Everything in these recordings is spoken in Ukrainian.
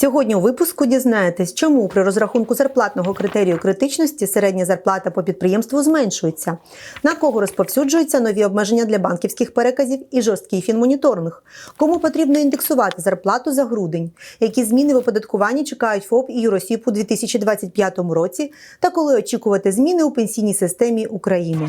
Сьогодні у випуску дізнаєтесь, чому при розрахунку зарплатного критерію критичності середня зарплата по підприємству зменшується, на кого розповсюджуються нові обмеження для банківських переказів і жорсткий фінмоніторинг, кому потрібно індексувати зарплату за грудень, які зміни в оподаткуванні чекають ФОП і Юросіб у 2025 році, та коли очікувати зміни у пенсійній системі України.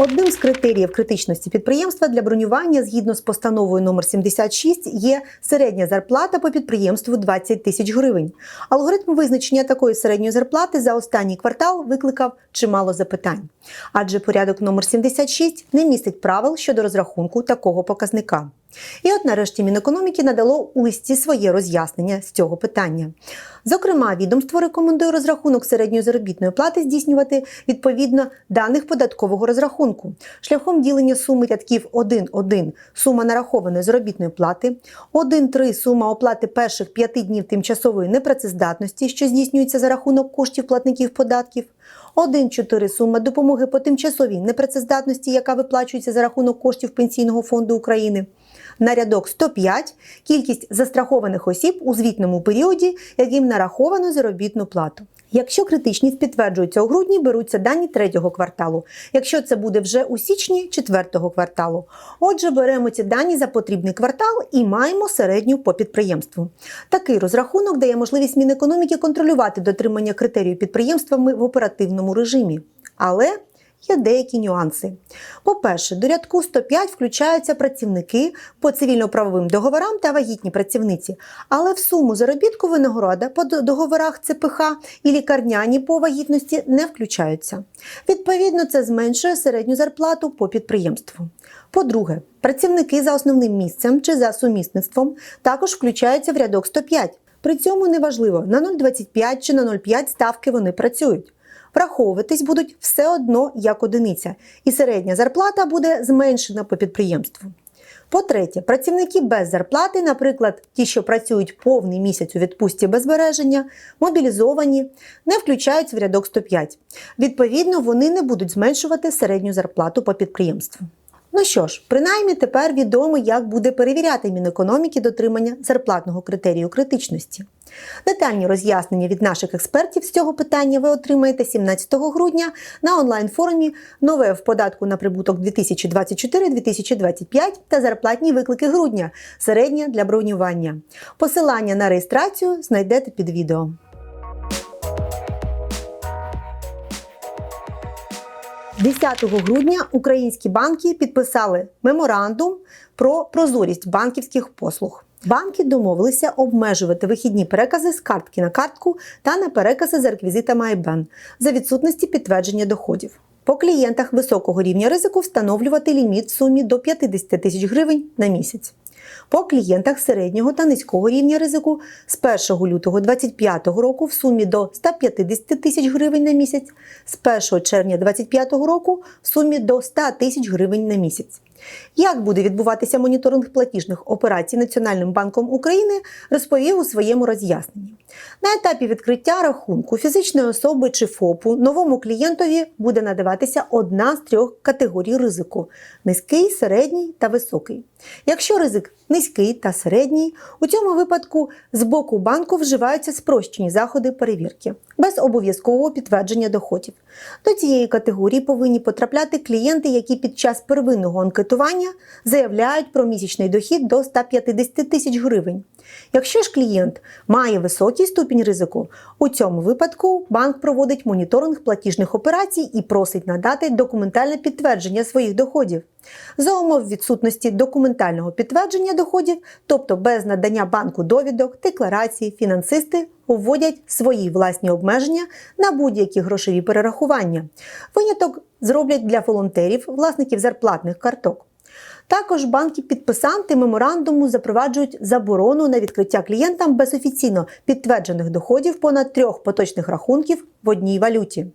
Одним з критеріїв критичності підприємства для бронювання згідно з постановою номер 76 є середня зарплата по підприємству 20 тисяч гривень. Алгоритм визначення такої середньої зарплати за останній квартал викликав чимало запитань, адже порядок номер 76 не містить правил щодо розрахунку такого показника. І от нарешті Мінекономіки надало у листі своє роз'яснення з цього питання. Зокрема, відомство рекомендує розрахунок середньої заробітної плати здійснювати відповідно даних податкового розрахунку, шляхом ділення суми рядків 1.1 сума нарахованої заробітної плати, 1.3 сума оплати перших 5 днів тимчасової непрацездатності, що здійснюється за рахунок коштів платників податків. 1,4 сума допомоги по тимчасовій непрацездатності, яка виплачується за рахунок коштів Пенсійного фонду України. На рядок 105 кількість застрахованих осіб у звітному періоді, яким нараховано заробітну плату. Якщо критичність підтверджується у грудні, беруться дані третього кварталу. Якщо це буде вже у січні четвертого кварталу. Отже, беремо ці дані за потрібний квартал і маємо середню по підприємству. Такий розрахунок дає можливість Мінекономіки контролювати дотримання критерію підприємствами в оперативному режимі. Але Є деякі нюанси. По-перше, до рядку 105 включаються працівники по цивільно-правовим договорам та вагітні працівниці, але в суму заробітку винагорода по договорах ЦПХ і лікарняні по вагітності не включаються. Відповідно, це зменшує середню зарплату по підприємству. По-друге, працівники за основним місцем чи за сумісництвом також включаються в рядок 105. При цьому неважливо, на 0,25 чи на 0,5 ставки вони працюють враховуватись будуть все одно як одиниця, і середня зарплата буде зменшена по підприємству. По-третє, працівники без зарплати, наприклад, ті, що працюють повний місяць у відпустці без збереження, мобілізовані, не включаються в рядок 105. Відповідно, вони не будуть зменшувати середню зарплату по підприємству. Ну що ж, принаймні тепер відомо, як буде перевіряти Мінекономіки дотримання зарплатного критерію критичності. Детальні роз'яснення від наших експертів з цього питання ви отримаєте 17 грудня на онлайн-форумі Нове в податку на прибуток 2024-2025 та зарплатні виклики грудня середня для бронювання. Посилання на реєстрацію знайдете під відео. 10 грудня українські банки підписали меморандум про прозорість банківських послуг. Банки домовилися обмежувати вихідні перекази з картки на картку та на перекази за реквізитами IBAN за відсутності підтвердження доходів. По клієнтах високого рівня ризику встановлювати ліміт в сумі до 50 тисяч гривень на місяць. По клієнтах середнього та низького рівня ризику з 1 лютого 2025 року в сумі до 150 тисяч гривень на місяць, з 1 червня 2025 року в сумі до 100 тисяч гривень на місяць. Як буде відбуватися моніторинг платіжних операцій Національним банком України, розповів у своєму роз'ясненні. На етапі відкриття рахунку фізичної особи чи ФОПу новому клієнтові буде надаватися одна з трьох категорій ризику низький, середній та високий. Якщо ризик низький та середній, у цьому випадку з боку банку вживаються спрощені заходи перевірки без обов'язкового підтвердження доходів. До цієї категорії повинні потрапляти клієнти, які під час первинного анкетування заявляють про місячний дохід до 150 тисяч гривень. Якщо ж клієнт має високий ступінь ризику, у цьому випадку банк проводить моніторинг платіжних операцій і просить надати документальне підтвердження своїх доходів. За умов відсутності документального підтвердження доходів, тобто без надання банку довідок, декларацій, фінансисти вводять свої власні обмеження на будь-які грошові перерахування. Виняток зроблять для волонтерів, власників зарплатних карток. Також банки-підписанти меморандуму запроваджують заборону на відкриття клієнтам без офіційно підтверджених доходів понад трьох поточних рахунків в одній валюті.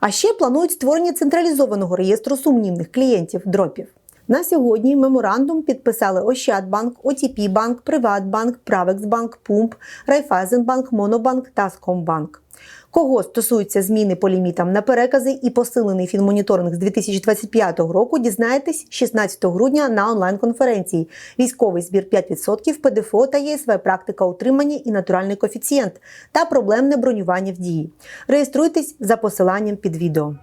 А ще планують створення централізованого реєстру сумнівних клієнтів дропів. На сьогодні меморандум підписали Ощадбанк, ОТП Банк, Приватбанк, Правексбанк, Пумп, Райфайзенбанк, Монобанк та Скомбанк. Кого стосуються зміни по лімітам на перекази і посилений фінмоніторинг з 2025 року, дізнаєтесь 16 грудня на онлайн-конференції. Військовий збір 5%, ПДФО та ЄСВ, практика утримання і натуральний коефіцієнт та проблемне бронювання в дії. Реєструйтесь за посиланням під відео.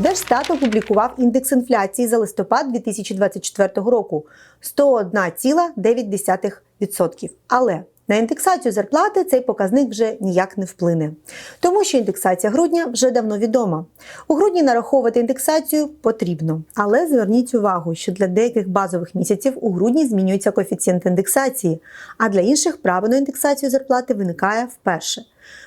Держстат опублікував індекс інфляції за листопад 2024 року 101,9%. Але на індексацію зарплати цей показник вже ніяк не вплине, тому що індексація грудня вже давно відома. У грудні нараховувати індексацію потрібно, але зверніть увагу, що для деяких базових місяців у грудні змінюється коефіцієнт індексації, а для інших право на індексацію зарплати виникає вперше.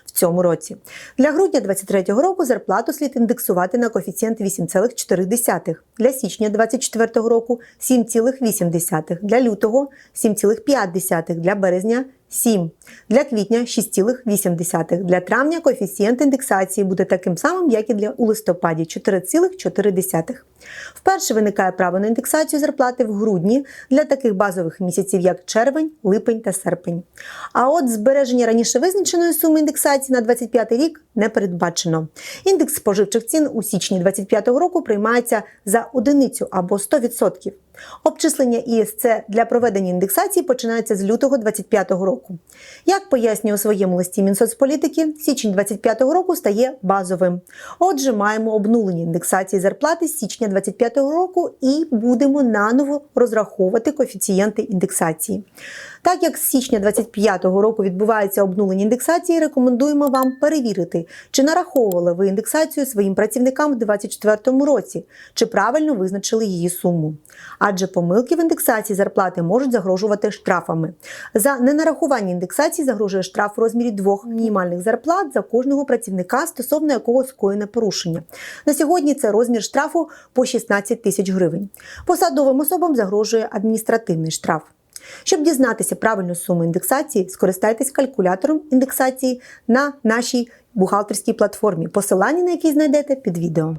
В цьому році. Для грудня 2023 року зарплату слід індексувати на коефіцієнт 8,4, для січня 2024 року 7,8, для лютого 7,5, для березня 7, для квітня 6,8, для травня коефіцієнт індексації буде таким самим, як і для у листопаді 4,4. Вперше виникає право на індексацію зарплати в грудні для таких базових місяців, як червень, липень та серпень. А от збереження раніше визначеної суми індексації на 25 рік не передбачено. Індекс споживчих цін у січні 2025 року приймається за одиницю або 100%. Обчислення ІСЦ для проведення індексації починається з лютого 2025 року. Як пояснює у своєму листі Мінсоцполітики, січень 2025 року стає базовим. Отже, маємо обнулення індексації зарплати з січня 2025 року і будемо наново розраховувати коефіцієнти індексації. Так як з січня 2025 року відбувається обнулення індексації, рекомендуємо вам перевірити, чи нараховували ви індексацію своїм працівникам в 2024 році, чи правильно визначили її суму. Адже помилки в індексації зарплати можуть загрожувати штрафами. За ненарахування індексації загрожує штраф в розмірі двох мінімальних зарплат за кожного працівника, стосовно якого скоєне порушення. На сьогодні це розмір штрафу по 16 тисяч гривень. Посадовим особам загрожує адміністративний штраф. Щоб дізнатися правильну суму індексації, скористайтесь калькулятором індексації на нашій бухгалтерській платформі, посилання на який знайдете під відео.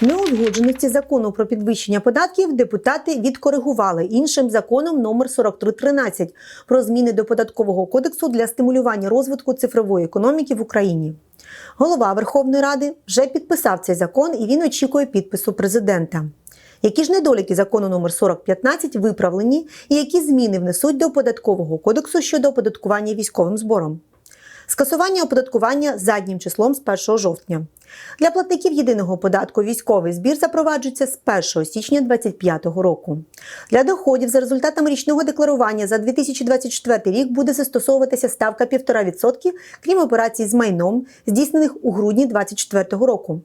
Неузгодженості закону про підвищення податків депутати відкоригували іншим законом номер 4313 про зміни до податкового кодексу для стимулювання розвитку цифрової економіки в Україні. Голова Верховної Ради вже підписав цей закон і він очікує підпису президента. Які ж недоліки закону номер 4015 виправлені і які зміни внесуть до податкового кодексу щодо оподаткування військовим збором? Скасування оподаткування заднім числом з 1 жовтня. Для платників єдиного податку військовий збір запроваджується з 1 січня 2025 року. Для доходів за результатами річного декларування за 2024 рік буде застосовуватися ставка 1,5%, крім операцій з майном, здійснених у грудні 2024 року.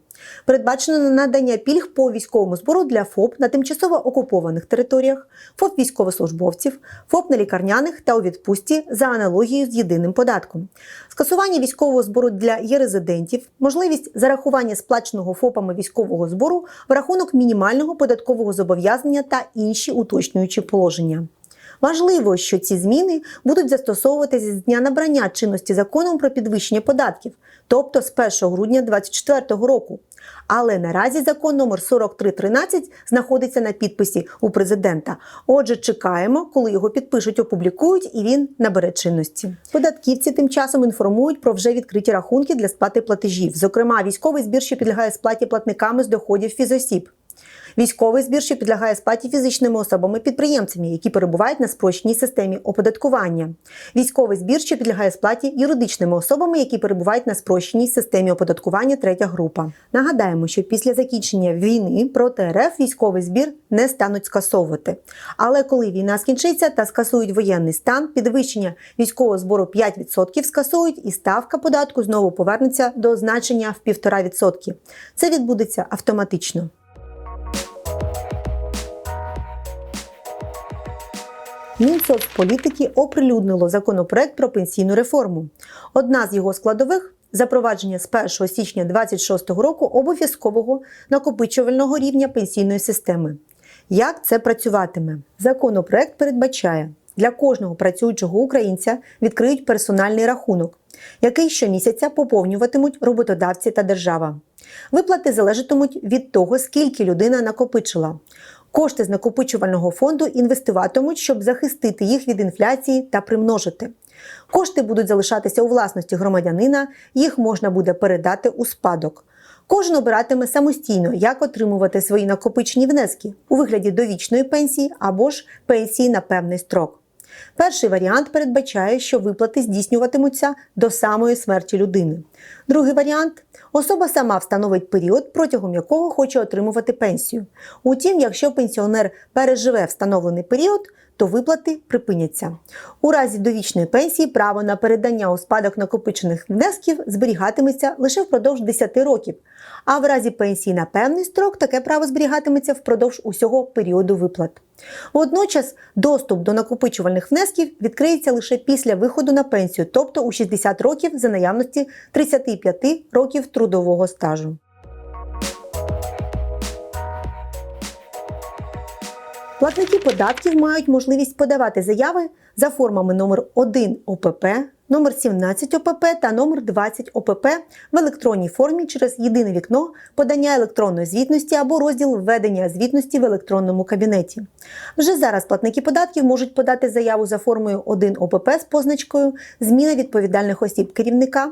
Передбачено надання пільг по військовому збору для ФОП на тимчасово окупованих територіях, ФОП військовослужбовців, ФОП на лікарняних та у відпустці за аналогією з єдиним податком, скасування військового збору для є-резидентів, можливість зарахування сплаченого ФОПами військового збору в рахунок мінімального податкового зобов'язання та інші уточнюючі положення. Важливо, що ці зміни будуть застосовуватися з дня набрання чинності законом про підвищення податків, тобто з 1 грудня 2024 року. Але наразі закон номер 4313 знаходиться на підписі у президента. Отже, чекаємо, коли його підпишуть, опублікують, і він набере чинності. Податківці тим часом інформують про вже відкриті рахунки для сплати платежів. Зокрема, військовий збір, що підлягає сплаті платниками з доходів фізосіб. Військовий збір, що підлягає сплаті фізичними особами-підприємцями, які перебувають на спрощеній системі оподаткування. Військовий збір, що підлягає сплаті юридичними особами, які перебувають на спрощеній системі оподаткування третя група. Нагадаємо, що після закінчення війни проти РФ військовий збір не стануть скасовувати. Але коли війна скінчиться та скасують воєнний стан, підвищення військового збору 5% скасують, і ставка податку знову повернеться до значення в 1,5%. Це відбудеться автоматично. Мінсоцполітики оприлюднило законопроект про пенсійну реформу. Одна з його складових запровадження з 1 січня 2026 року обов'язкового накопичувального рівня пенсійної системи. Як це працюватиме? Законопроект передбачає для кожного працюючого українця відкриють персональний рахунок, який щомісяця поповнюватимуть роботодавці та держава. Виплати залежатимуть від того, скільки людина накопичила. Кошти з накопичувального фонду інвестуватимуть, щоб захистити їх від інфляції та примножити. Кошти будуть залишатися у власності громадянина, їх можна буде передати у спадок. Кожен обиратиме самостійно, як отримувати свої накопичені внески у вигляді довічної пенсії або ж пенсії на певний строк. Перший варіант передбачає, що виплати здійснюватимуться до самої смерті людини. Другий варіант особа сама встановить період, протягом якого хоче отримувати пенсію. Утім, якщо пенсіонер переживе встановлений період, то виплати припиняться. У разі довічної пенсії право на передання у спадок накопичених внесків зберігатиметься лише впродовж 10 років, а в разі пенсії на певний строк таке право зберігатиметься впродовж усього періоду виплат. Водночас доступ до накопичувальних внесків відкриється лише після виходу на пенсію, тобто у 60 років за наявності 35 років трудового стажу. Платники податків мають можливість подавати заяви за формами номер 1 ОПП, номер 17 ОПП та номер 20 ОПП в електронній формі через єдине вікно подання електронної звітності або розділ введення звітності в електронному кабінеті. Вже зараз платники податків можуть подати заяву за формою 1 ОПП з позначкою Зміна відповідальних осіб керівника.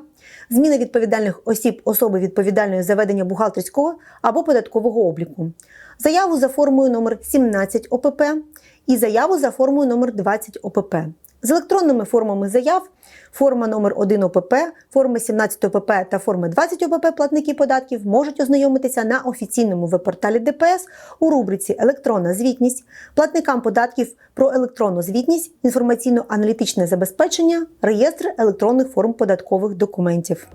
Зміна відповідальних осіб особи відповідальної за ведення бухгалтерського або податкового обліку, заяву за формою номер 17 ОПП і заяву за формою номер 20 ОПП. З електронними формами заяв форма номер 1 ОПП, форми 17 ОПП та форми 20 ОПП платники податків можуть ознайомитися на офіційному веб-порталі ДПС у рубриці Електронна звітність, платникам податків про електронну звітність, інформаційно-аналітичне забезпечення, реєстр електронних форм податкових документів.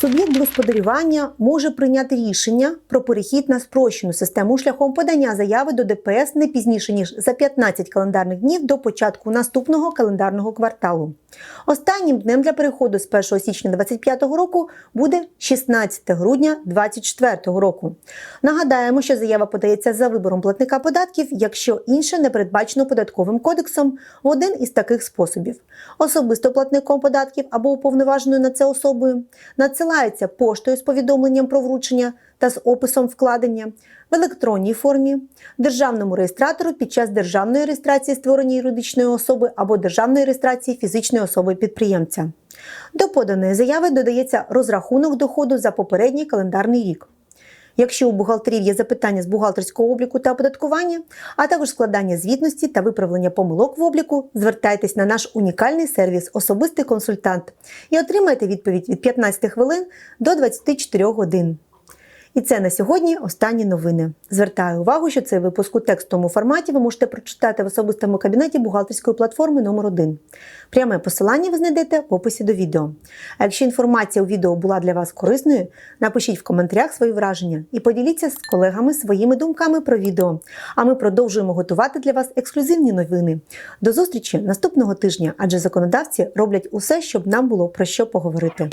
Суб'єкт господарювання може прийняти рішення про перехід на спрощену систему шляхом подання заяви до ДПС не пізніше ніж за 15 календарних днів до початку наступного календарного кварталу. Останнім днем для переходу з 1 січня 2025 року буде 16 грудня 2024 року. Нагадаємо, що заява подається за вибором платника податків, якщо інше не передбачено податковим кодексом в один із таких способів: особисто платником податків або уповноваженою на це особою, надсилається поштою з повідомленням про вручення та з описом вкладення в електронній формі, державному реєстратору під час державної реєстрації створення юридичної особи або державної реєстрації фізичної особи підприємця. До поданої заяви додається розрахунок доходу за попередній календарний рік. Якщо у бухгалтерів є запитання з бухгалтерського обліку та оподаткування, а також складання звітності та виправлення помилок в обліку, звертайтесь на наш унікальний сервіс Особистий консультант і отримайте відповідь від 15 хвилин до 24 годин. І це на сьогодні останні новини. Звертаю увагу, що цей випуск у текстовому форматі ви можете прочитати в особистому кабінеті бухгалтерської платформи номер 1 Пряме посилання ви знайдете в описі до відео. А якщо інформація у відео була для вас корисною, напишіть в коментарях свої враження і поділіться з колегами своїми думками про відео. А ми продовжуємо готувати для вас ексклюзивні новини. До зустрічі наступного тижня, адже законодавці роблять усе, щоб нам було про що поговорити.